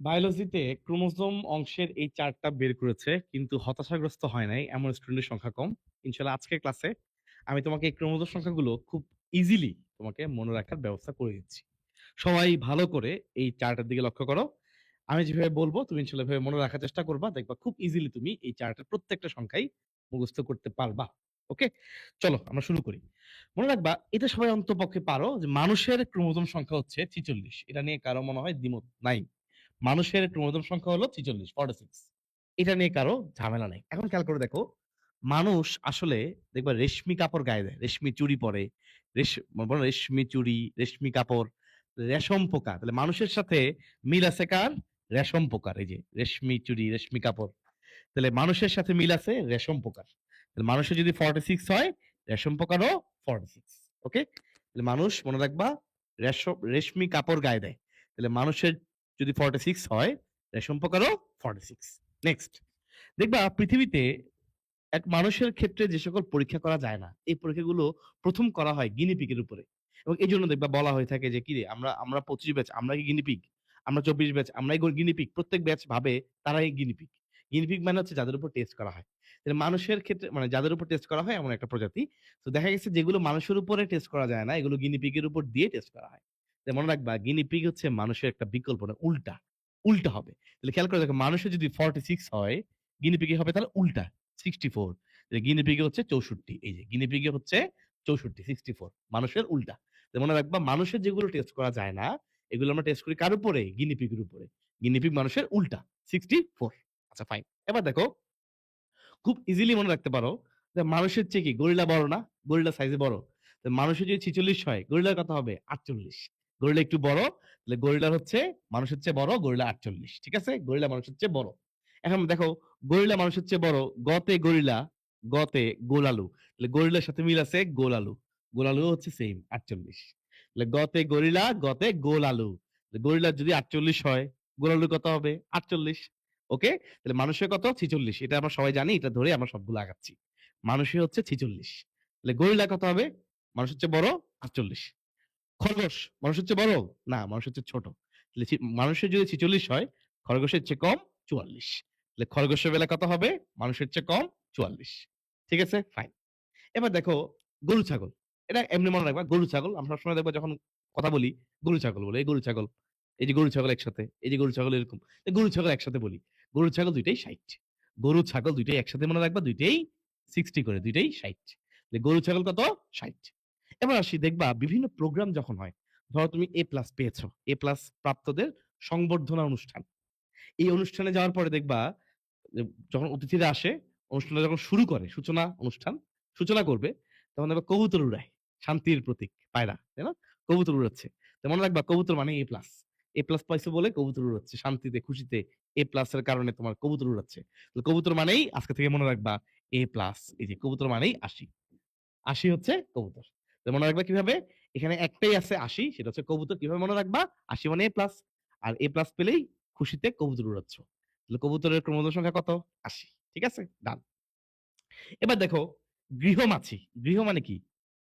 বায়োলজিতে chromosome অংশের এই চার্টটা বের করেছে, কিন্তু হতাশাগ্রস্ত হয় নাই, এমন স্টুডেন্টের সংখ্যা কম। ইনশাল্লাহ আজকের ক্লাসে আমি তোমাকে এই ক্রোমোজোম সংখ্যাগুলো খুব ইজিলি তোমাকে মনে রাখার ব্যবস্থা করে দিচ্ছি। সবাই ভালো করে এই চার্টের দিকে লক্ষ্য করো। আমি যেভাবে বলব, তুমি ইনশাল্লাহ ভাবে মনে রাখার চেষ্টা করবা, দেখবা খুব ইজিলি তুমি এই চার্টের প্রত্যেকটা সংখ্যাই মুখস্থ করতে পারবা। ওকে চলো, আমরা শুরু করি। মনে রাখবা, এটা সবাই অন্তপক্ষে পারো যে মানুষের ক্রোমোজোম সংখ্যা হচ্ছে ছিচল্লিশ। এটা নিয়ে কারও মনে হয় দ্বিমত নাই। মানুষের ক্রোমোজোম সংখ্যা হলো ছিচল্লিশ ফর্টি সিক্স এটা নিয়ে কারও ঝামেলা নেই। এখন খেয়াল করে দেখো, মানুষ আসলে দেখবা রেশমি কাপড় গায়ে দেয়, রেশমি চুড়ি পরে, রেশ রেশমি চুড়ি, রেশমি কাপড়, রেশম পোকা, তাহলে মানুষের সাথে মিল আছে কার? রেশম পোকার, এই যে রেশমি চুড়ি, রেশমি কাপড়। তাহলে মানুষের সাথে মিল আছে রেশম পোকার। তাহলে মানুষের যদি ফর্টি সিক্স হয়, রেশম পোকারও ফর্টি সিক্স ওকে তাহলে মানুষ মনে রাখবা, রেশম, রেশমি কাপড় গায়ে দেয়। তাহলে মানুষের যদি ফর্টি সিক্স হয় রেশম পোকারও ফর্টি সিক্স নেক্সট দেখবা, পৃথিবীতে এক মানুষের ক্ষেত্রে যে সকল পরীক্ষা করা যায় না, এই পরীক্ষাগুলো প্রথম করা হয় গিনিপিকের উপরে। এবং এই জন্য দেখবা বলা হয়ে থাকে যে কি রে আমরা আমরা পঁচিশ ব্যাচ আমরা কি গিনিপিক আমরা চব্বিশ ব্যাচ আমরাই গিনিপিক প্রত্যেক ব্যাচ ভাবে তারাই গিনিপিক গিনিপিক মানে হচ্ছে যাদের উপর টেস্ট করা হয়। তাহলে মানুষের ক্ষেত্রে মানে যাদের উপর টেস্ট করা হয়, এমন একটা প্রজাতি। তো দেখা গেছে যেগুলো মানুষের উপরে টেস্ট করা যায় না, এগুলো গিনিপিকের উপর দিয়ে টেস্ট করা হয়। মনে রাখবা গিনিপিগ হচ্ছে মানুষের একটা বিকল্প না, উল্টা। উল্টা হবে। তাহলে খেয়াল করে দেখো, মানুষের যদি ফর্টি সিক্স হয় গিনিপিগে হবে তাহলে উল্টা সিক্সটি ফোর গিনিপিগে হচ্ছে চৌষট্টি। এই যে গিনিপিগে হচ্ছে চৌষট্টি সিক্সটি ফোর মানুষের উল্টা। মনে রাখবা, মানুষের যেগুলো টেস্ট করা যায় না, এগুলো আমরা টেস্ট করি কার উপরে? গিনিপিগের উপরে। গিনিপিগ মানুষের উল্টা সিক্সটি ফোর আচ্ছা ফাইন এবার দেখো, খুব ইজিলি মনে রাখতে পারো যে মানুষের চেয়ে কি? গরিলা বড় না? গরিলা সাইজে বড়। মানুষের যদি ছিচল্লিশ হয়, গরিলার কথা হবে? আটচল্লিশ। গরিলা একটু বড়, তাহলে গরিলার হচ্ছে, মানুষের চেয়ে বড়, গরিলা আটচল্লিশ, ঠিক আছে? গরিলা মানুষের চেয়ে বড়। এখন দেখো, গরিলা মানুষের চেয়ে বড়, গতে গরিলা, গতে গোলালু, তাহলে গরিলার সাথে মিল আছে গোলালু গোলালু হচ্ছে সেম আটচল্লিশ। তাহলে গতে গরিলা, গতে গোলালু গরিলার যদি আটচল্লিশ হয় গোলালু কত হবে? আটচল্লিশ, ওকে? তাহলে মানুষের কত? ছিচল্লিশ, এটা আমরা সবাই জানি, এটা ধরে আমরা সবগুলো আগাচ্ছি। মানুষের হচ্ছে ছিচল্লিশ, তাহলে গরিলা কত হবে? মানুষের হচ্ছে বড়, আটচল্লিশ। খরগোশ মানুষের চেয়ে বড়? না মানুষের চেয়ে ছোট। মানুষের যদি ছিচল্লিশ হয়, খরগোশের চেয়ে কম চুয়াল্লিশ। তাহলে খরগোশের বেলা কত হবে? মানুষের চেয়ে কম চুয়াল্লিশ। ঠিক আছে? ফাইন এবার দেখো, গরু, ছাগল। এটা এমনি মনে রাখবা, গরু, ছাগল, আমরা সবসময় দেখব যখন কথা বলি, গরু, ছাগল বলে, এই গরু, ছাগল, এই যে গরু, ছাগল একসাথে, এই যে গরু, ছাগল এরকম গরু, ছাগল একসাথে বলি। গরু, ছাগল দুইটাই ষাট। গরু, ছাগল দুইটাই একসাথে মনে রাখবা, দুইটাই সিক্সটি করে, দুইটাই ষাট। গরু, ছাগল কত? ষাট। এবার আসি দেখবা বিভিন্ন প্রোগ্রাম যখন হয়, ধরো তুমি এ প্লাস পেয়েছ এ প্লাস প্রাপ্তদের সংবর্ধনা অনুষ্ঠান। এই অনুষ্ঠানে যাওয়ার পরে দেখবা যখন অতিথিরা আসে, অনুষ্ঠানটা যখন শুরু করে, সূচনা অনুষ্ঠান, সূচনা করবে, তখন দেখবা কবুতর উড়ায়, শান্তির প্রতীক, পায়রা, তাই না? কবুতর উড়াচ্ছে। মনে রাখবা কবুতর মানে এ প্লাস এ প্লাস পাইছে বলে কবুতর উড়াচ্ছে, শান্তিতে, খুশিতে এ প্লাস এর কারণে তোমার কবুতর উড়াচ্ছে। কবুতর মানেই আজকে থেকে মনে রাখবা এ প্লাস এই যে কবুতর মানেই আশি। আশি হচ্ছে কবুতর। মনে রাখবা কীভাবে? এখানে একটাই আছে আশি, সেটা হচ্ছে কবুতর। কীভাবে মনে রাখবা? আশি মানে এ প্লাস আর এ প্লাস পেলেই খুশিতে কবুতর উড়াচ্ছ। তাহলে কবুতরের ক্রমোদর সংখ্যা কত? আশি। ঠিক আছে? ডান এবার দেখো, গৃহমাছি। গৃহ মানে কি?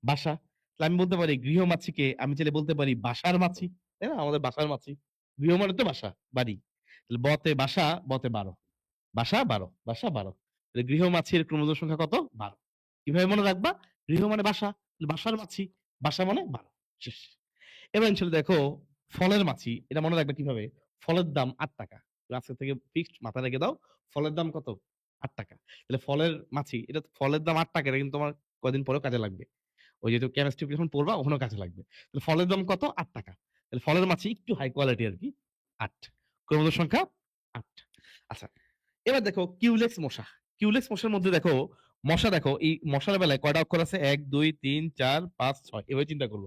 বাসা। তাহলে আমি বলতে পারি গৃহমাছিকে আমি চাইলে বলতে পারি বাসার মাছি। তাই না? আমাদের বাসার মাছি। গৃহ মানে তো বাসা, বাড়ি। তাহলে বতে বাসা, বতে বারো। বাসা বারো। বাসা, বারো। তাহলে গৃহমাছির ক্রমোদর সংখ্যা কত? বারো। কীভাবে মনে রাখবা? গৃহ মানে বাসা। বাসার মাছি, বাসা মানে বারো শেষ। এবার ইনশাল্লাহ দেখো, ফলের মাছি, এটা মনে রাখবে কীভাবে? ফলের দাম আট টাকা। আজকে থেকে ফিক্সড মাথা রেখে দাও, ফলের দাম কত? আট টাকা। তাহলে ফলের মাছি, এটা ফলের দাম আট টাকা, এটা কিন্তু তোমার কয়দিন পরেও কাজে লাগবে। ওই যেহেতু কেমিস্ট্রি যখন পড়বা, ওখানেও কাজে লাগবে। তাহলে ফলের দাম কত? আট টাকা। তাহলে ফলের মাছি একটু হাই কোয়ালিটি আর কি, আট। ক্রমোদর সংখ্যা আট। আচ্ছা এবার দেখো কিউলেক্স মশা। কিউলেক্স মশার মধ্যে দেখো মশা দেখো, এই মশার বেলায় কয়টা অক্ষর আছে? এক, দুই, তিন, চার, পাঁচ, ছয়। এভাবে চিন্তা করব।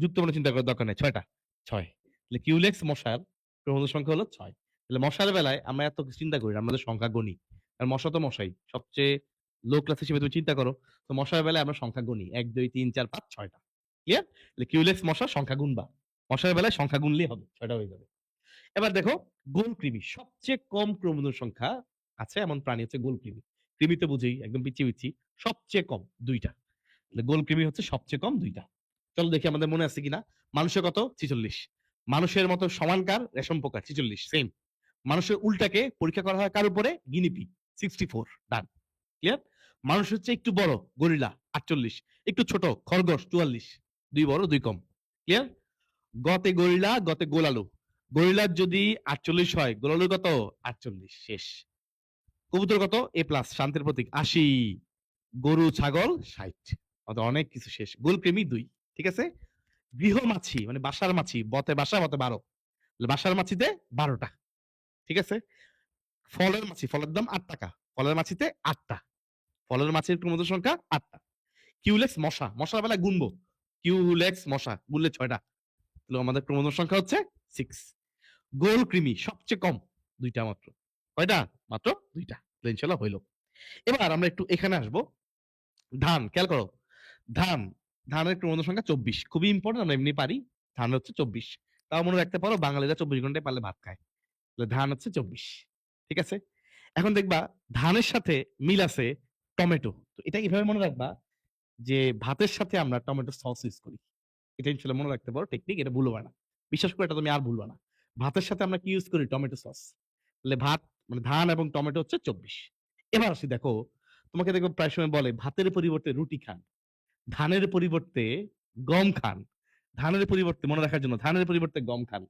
যুক্ত মনে চিন্তা করার দরকার নেই। ছয়টা? ছয়। তাহলে কিউলেক্স মশার ক্রমোদর সংখ্যা হলো ছয়। তাহলে মশার বেলায় আমরা এত চিন্তা করি আমাদের সংখ্যা গণি। আর মশা তো মশাই। সবচেয়ে লো ক্লাস হিসেবে তুমি চিন্তা করো। তো মশার বেলায় আমরা সংখ্যা গণি। এক, দুই, তিন, চার, পাঁচ, ছয়টা। ক্লিয়ার তাহলে কিউলেক্স মশা সংখ্যা গুনবা মশার বেলায় সংখ্যা গুনলেই হবে, ছয়টা হয়ে যাবে। এবার দেখো, গোলকৃমি। সবচেয়ে কম ক্রমোদর সংখ্যা আছে এমন প্রাণী হচ্ছে গোল কৃমি তো বুঝেই একদম পিচ্ছি পিচ্ছি সবচেয়ে কম দুইটা। গোল কৃমি হচ্ছে সবচেয়ে কম দুইটা। চলো দেখি আমাদের মনে আছে কিনা। মানুষের কত? ছিচল্লিশ। মানুষের মতো সমানকার রেশম পোকা, ছিচল্লিশ সেম মানুষের উল্টাকে পরীক্ষা করা হয় কার উপরে? গিনিপি সিক্সটি ফোর ডান ক্লিয়ার মানুষ হচ্ছে একটু বড়, গরিলা, আটচল্লিশ। একটু ছোট, খরগোশ, চুয়াল্লিশ। দুই বড়, দুই কম। ক্লিয়ার গতে গরিলা, গতে গোলালু। গরিলার যদি আটচল্লিশ হয়, গোলালুর কত? আটচল্লিশ, শেষ। কবুতর কত? এ প্লাস শান্তির প্রতীক, আশি। গরু, ছাগল, ষাট। অনেক কিছু শেষ। গোলপ্রেমী দুই, ঠিক আছে? গৃহ মাছি মানে বাসার মাছি, বতে বাসা, বতে বারো। বাসার মাছিতে বারোটা, ঠিক আছে? ফলের মাছি, ফলের দাম আট টাকা। ফলের মাছিতে আটটা। ফলের মাছির ক্রমশ সংখ্যা আটটা। কিউলেক্স, মশা। মশার বেলা গুনবো। কিউলেক্স, মশা, গুনলে ছয়টা। তাহলে আমাদের ক্রমশ সংখ্যা হচ্ছে সিক্স গোল কৃমি সবচেয়ে কম, দুইটা মাত্র। কয়টা? মাত্র দুইটা। তাহলে ইনশাল্লাহ হইল। এবার আমরা একটু এখানে আসব। ধান, খেয়াল করো। ধান, ধানের ক্রমশ সংখ্যা চব্বিশ। খুবই ইম্পর্টেন্ট আমরা এমনি পারি। ধান হচ্ছে চব্বিশ। তাও মনে রাখতে পারো, বাঙালিরা চব্বিশ ঘন্টায় পারলে ভাত খায়। তাহলে ধান হচ্ছে চব্বিশ। ঠিক আছে? এখন দেখবা, ধানের সাথে মিল আছে টমেটো। তো এটা কীভাবে মনে রাখবা? যে ভাতের সাথে আমরা টমেটো সস ইউজ করি। এটা ইনশাল্লাহ মনে রাখতে পারো টেকনিক এটা ভুলবা না। বিশ্বাস করে, এটা তুমি আর ভুলবা না। ভাতের সাথে আমরা কি ইউজ করি? Tomato sauce. তাহলে ভাত মানে ধান এবং টমেটো হচ্ছে চব্বিশ। এবার আসি দেখো, তোমাকে দেখো প্রায় সময় বলে, ভাতের পরিবর্তে রুটি খান। ধানের পরিবর্তে গম খান। ধানের পরিবর্তে, মনে রাখার জন্য, ধানের পরিবর্তে গম খান।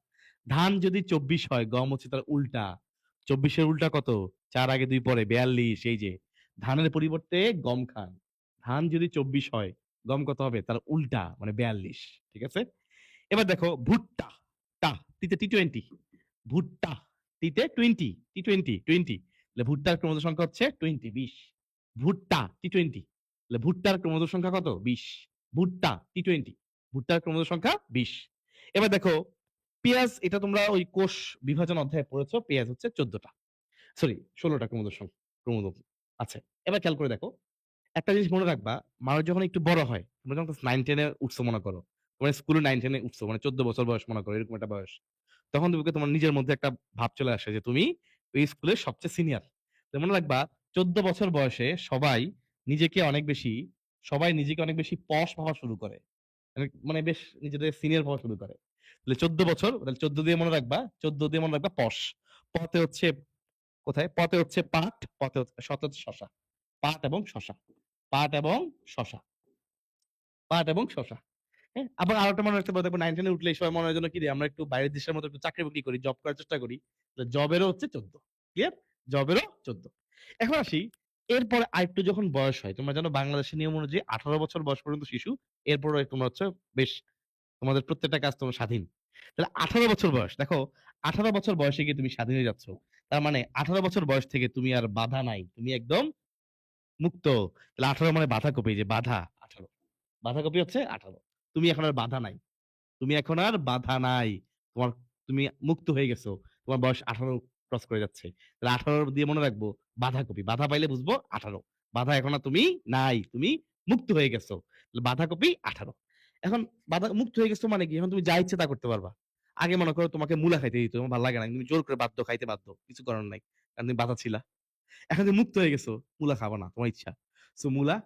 ধান যদি চব্বিশ হয়, গম হচ্ছে তার উল্টা। চব্বিশের উল্টা কত? চার আগে দুই পরে, বিয়াল্লিশ, এই যে। ধানের পরিবর্তে গম খান। ধান যদি চব্বিশ হয়, গম কত হবে? তার উল্টা মানে বিয়াল্লিশ, ঠিক আছে? এবার দেখো, ভুট্টা। টা, টিতে টি টোয়েন্টি। ভুট্টা। টিতে টোয়েন্টি টি টোয়েন্টি টোয়েন্টি ভুট্টার ক্রমশ সংখ্যা হচ্ছে টোয়েন্টি বিশ. ভুট্টা টি টোয়েন্টি ভুট্টার ক্রমশ সংখ্যা কত? বিশ. ভুট্টা টি টোয়েন্টি ভুট্টার ক্রমশ সংখ্যা বিশ। এবার দেখো, পেঁয়াজ, এটা তোমরা ওই কোষ বিভাজন অধ্যায়ে পড়েছো, পেঁয়াজ হচ্ছে চোদ্দটা। সরি ষোলোটা ক্রমশ সংখ্যা ক্রমশ আছে। এবার খেয়াল করে দেখো, একটা জিনিস মনে রাখবা, মানুষ যখন একটু বড় হয়, তোমরা যখন নাইন টেনে উঠছো মনে করো, তোমার স্কুলে নাইন টেনে উঠছো মানে চোদ্দ বছর বয়স মনে করো, এরকম একটা বয়স তখন তুমি তোমার নিজের মধ্যে একটা ভাব চলে আসে যে তুমি ওই স্কুলের সবচেয়ে সিনিয়র মনে রাখবা, চোদ্দ বছর বয়সে সবাই নিজেকে অনেক বেশি, সবাই নিজেকে অনেক বেশি পশ ভাবা শুরু করে। মানে- মানে বেশ নিজেদের সিনিয়র ভাবা শুরু করে। তাহলে চোদ্দ বছর চোদ্দ দিয়ে মনে রাখবা, চোদ্দ দিয়ে মনে রাখবা পশ পথে হচ্ছে, কোথায়? পথে হচ্ছে পাট, পথে হচ্ছে শত শশা। পাট এবং শশা। পাট এবং শশা। পাট এবং শশা। আবার আরেকটা মনে রাখতে পারো নাইন টেনে উঠলে সময় মনে হয় যেন কি রে, আমরা একটু বাইরের দেশের মতো একটু চাকরি বাকরি করি জব করার চেষ্টা করি। জবেরও হচ্ছে চোদ্দ ক্লিয়ার জবেরও চোদ্দ। এখন আসি এরপরে আরেকটু যখন বয়স হয় তোমরা জানো বাংলাদেশের নিয়ম অনুযায়ী আঠারো বছর বয়স পর্যন্ত শিশু এরপরে তোমরা হচ্ছে বেশ তোমাদের প্রত্যেকটা কাজ তোমার স্বাধীন। তাহলে আঠারো বছর বয়স দেখো আঠারো বছর বয়সে গিয়ে তুমি স্বাধীন হয়ে যাচ্ছ। তার মানে আঠারো বছর বয়স থেকে তুমি আর বাধা নাই তুমি একদম মুক্ত। তাহলে আঠারো মানে বাধা কপি যে বাধা আঠারো। বাধা কপি হচ্ছে আঠারো। তুমি এখন আর বাধা নাই। তুমি এখন আর বাধা নাই। তোমার, তুমি মুক্ত হয়ে গেছো। তোমার বয়স আঠারো ক্রস করে যাচ্ছে। তাহলে আঠারো দিয়ে মনে রাখব, বাধা কপি। বাধা পাইলে বুঝব আঠারো। বাধা এখন আর তুমি নাই। তুমি মুক্ত হয়ে গেছো। বাধা কপি আঠারো। এখন বাধা, মুক্ত হয়ে গেছো মানে কি? এখন তুমি যা ইচ্ছে তা করতে পারবা। আগে মনে করো তোমাকে মূলা খাইতে দিত, তোমার ভালো লাগে না। তুমি জোর করে বাধ্য খাইতে বাধ্য। কিছু করার নাই। কারণ তুমি বাধা ছিলা। এখন তুমি মুক্ত হয়ে গেছো। মূলা খাবা না, তোমার ইচ্ছা। সো মূলা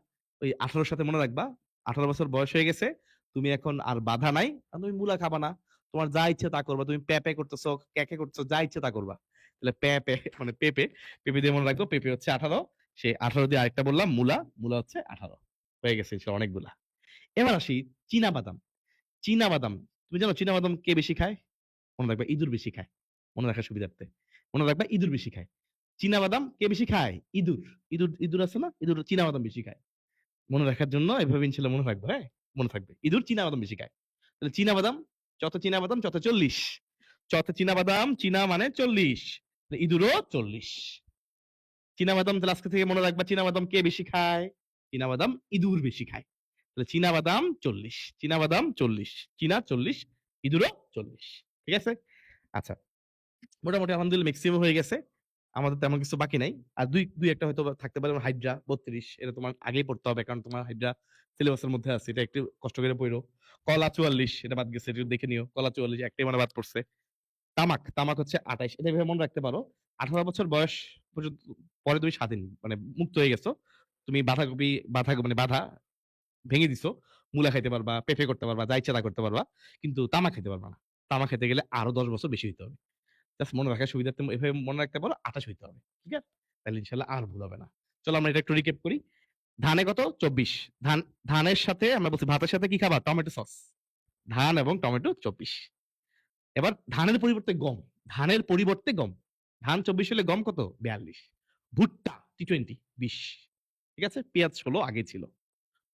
ওই আঠারোর সাথে মনে রাখবা। আঠারো বছর বয়স হয়ে গেছে। তুমি এখন আর বাধা নাই তুমি মূলা খাবা না। তোমার যা ইচ্ছে তা করবা। তুমি প্যাপে করতেছো ক্যাকে করতেছো, যা ইচ্ছে তা করবা। তাহলে প্যাপে মানে পেপে পেপে দিয়ে মনে রাখব, পেপে হচ্ছে আঠারো। সে আঠারো দিয়ে আরেকটা বললাম, মূলা মূলা হচ্ছে আঠারো। হয়ে গেছে সে অনেকগুলা। এবার আসি চীনা বাদাম। চীনা বাদাম, তুমি জানো চীনা বাদাম কে বেশি খায়? মনে রাখবা ইঁদুর বেশি খায়। মনে রাখার সুবিধার্থে। মনে রাখবা ইঁদুর বেশি খায়। চীনা বাদাম কে বেশি খায়? ইঁদুর। ইঁদুর ইঁদুর আছে না? ইঁদুর, চীনা বাদাম বেশি খায়। মনে রাখার জন্য এভাবে ইনশাল্লাহ মনে রাখব হ্যাঁ? মনে থাকবে। ইঁদুর চীনা বাদাম বেশি খায়। তাহলে চীনা বাদাম যত চীনা বাদাম যত চল্লিশ। যত চীনা বাদাম চীনা মানে চল্লিশ। ইঁদুরও চল্লিশ। চীনা বাদাম তাহলে আজকে থেকে মনে রাখবা চীনা বাদাম কে বেশি খায়? চীনা বাদাম ইঁদুর বেশি খায়। তাহলে চীনা বাদাম চল্লিশ চীনা বাদাম চল্লিশ, চীনা চল্লিশ, ইঁদুরও চল্লিশ। ঠিক আছে? আচ্ছা। মোটামুটি আলহামদুলিল্লাহ ম্যাক্সিমাম হয়ে গেছে। আমাদের তেমন কিছু বাকি নাই। আর দুই দুই একটা হয়তো থাকতে পারে, হাইড্রা বত্রিশ, এটা তোমার আগেই পড়তে হবে কারণ তোমার হাইড্রা সিলেবাসের মধ্যে আছে, এটা একটু কষ্ট করে পড়ো। কলা চুয়াল্লিশ, এটা বাদ গেছে দেখে নিও। কলা চুয়াল্লিশ একটাই মানে বাদ পড়ছে। তামাক তামাক হচ্ছে আঠাইশ এটা ভেবে মনে রাখতে পারো। আঠারো বছর বয়স পর্যন্ত, পরে তুমি স্বাধীন মানে মুক্ত হয়ে গেছো। তুমি বাধা কপি বাধা মানে বাধা ভেঙে দিছো, মূলা খাইতে পারবা, পেঁপে করতে পারবা, যা ইচ্ছা করতে পারবা, কিন্তু তামাক খাইতে পারবা না। তামাক খেতে গেলে আরও ১০ বছর বেশি হইতে হবে। জাস্ট মনে রাখার সুবিধার্থে এভাবে মনে রাখতে পারো ২৮ হইতে হবে। ঠিক আছে? তাহলে ইনশাআল্লাহ আর ভুল হবে না। চলো আমরা এটা একটু রিক্যাপ করি। ধানে কত? ২৪ ধান ধানের সাথে আমরা বলছি ভাতের সাথে কি খাবা? Tomato sauce. ধান এবং টমেটো ২৪ এবার ধানের পরিবর্তে গম। ধানের পরিবর্তে গম। ধান ২৪ হলে গম কত? ৪২ ভুট্টা টি-20 ২০ ঠিক আছে? পেঁয়াজ ১৬ আগে ছিল।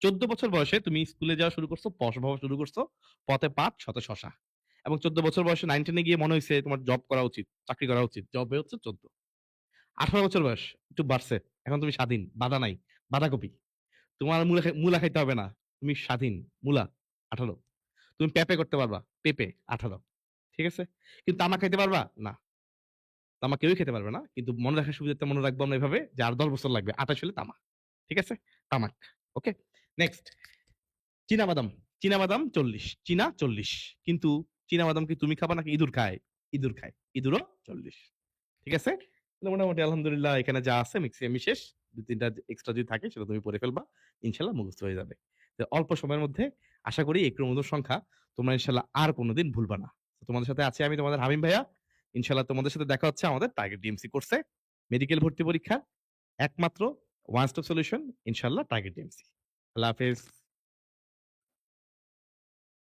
১৪ বছর বয়সে তুমি স্কুলে যাওয়া শুরু করছ, পশ ভাবা শুরু করছ। পথে পাট, শতে শসা। এবং ১৪ বছর বয়সে 9 10 গিয়ে মনে হয়েছে তোমার জব করা উচিত, চাকরি করা উচিত। জবে হচ্ছে ১৪ ১৮ বছর বয়স একটু বাড়ছে। এখন তুমি স্বাধীন, বাধা নাই। বাঁধাকপি। তোমার মূলা মূলা খাইতে হবে না। তুমি স্বাধীন। মূলা ১৮ তুমি পেঁপে করতে পারবা। পেঁপে ১৮ ঠিক আছে? কিন্তু তামাক খাইতে পারবা? না। তামাক কেউই খেতে পারবে না। কিন্তু মনে রাখার সুবিধার্থে মনে রাখব আমরা এভাবে যে আর ১০ বছর লাগবে। ২৮ হলে তামাক। ঠিক আছে? তামাক। ওকে? নেক্সট। চীনাবাদাম। চীনাবাদাম ৪০ চীনা ৪০ কিন্তু চীনাবাদাম কি তুমি খাবা নাকি ইঁদুর খায়? ইঁদুর খায়। ইঁদুরও ৪০ ঠিক আছে? মোটামুটি আলহামদুলিল্লাহ এখানে যা আছে ম্যাক্সিমামই শেষ। ২-৩ টা এক্সট্রা যদি থাকে সেটা তুমি পড়ে ফেলবা। ইনশাআল্লাহ মুখস্থ হয়ে যাবে। অল্প সময়ের মধ্যে আশা করি এই ক্রমোধর সংখ্যা তোমরা ইনশাআল্লাহ আর কোনদিন ভুলবা না। তোমাদের সাথে আছি আমি তোমাদের হামিম ভাইয়া। ইনশাল্লাহ তোমাদের সাথে দেখা হচ্ছে আমাদের টার্গেট ডিএমসি কোর্সে। মেডিকেল ভর্তি পরীক্ষা একমাত্র ওয়ান স্টপ সলিউশন ইনশাল্লাহ টার্গেট ডিএমসি। আল্লাহ হাফেজ।